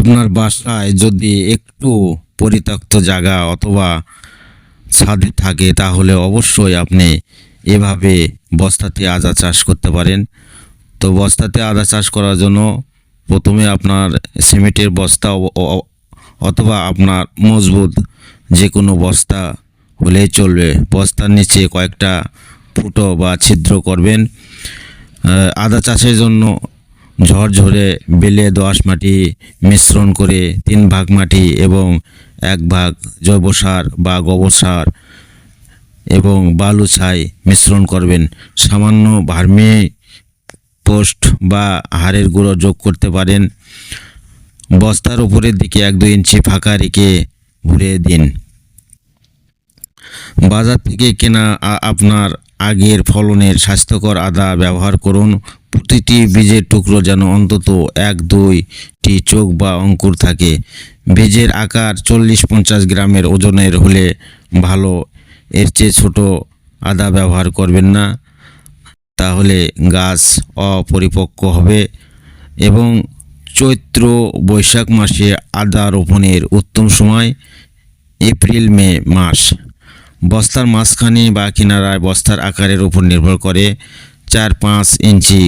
আপনার বাসায় যদি একটু পরিত্যক্ত জায়গা অথবা ছাদে থাকে, তাহলে অবশ্যই আপনি এভাবে বস্তাতে আদা চাষ করতে পারেন। তো বস্তাতে আদা চাষ করার জন্য প্রথমে আপনার সিমেন্টের বস্তা অথবা আপনার মজবুত যে কোনো বস্তা হলেই চলবে। বস্তার নিচে কয়েকটা ফুটো বা ছিদ্র করবেন। আদা চাষের জন্য ঝরঝরে বেলে দোআঁশ মাটি মিশ্রণ করে তিন ভাগ মাটি এবং এক ভাগ জৈব সার বা গোবর সার এবং বালু ছাই মিশ্রণ করবেন। সামান্য ভার্মি পোস্ট বা হাড়ের গুঁড়ো যোগ করতে পারেন। বস্তার উপরের দিকে এক দুই ইঞ্চি ফাঁকা রেখে ঘুরিয়ে দিন। বাজার থেকে কেনা আপনার আগের ফলনের স্বাস্থ্যকর আদা ব্যবহার করুন। প্রতিটি বীজের টুকরো যেন অন্তত এক দুইটি চোখ বা অঙ্কুর থাকে। বীজের আকার চল্লিশ পঞ্চাশ গ্রামের ওজনের হলে ভালো। এর চেয়ে ছোট আদা ব্যবহার করবেন না। তাহলে গাছ অপরিপক্ক হবে এবং চৈত্র বৈশাখ মাসে আদা রোপণের উত্তম সময় এপ্রিল, মে মাস। বস্তার মাঝখানে বা কিনারায় বস্তার আকারের উপর নির্ভর করে চার, পাঁচ ইঞ্চি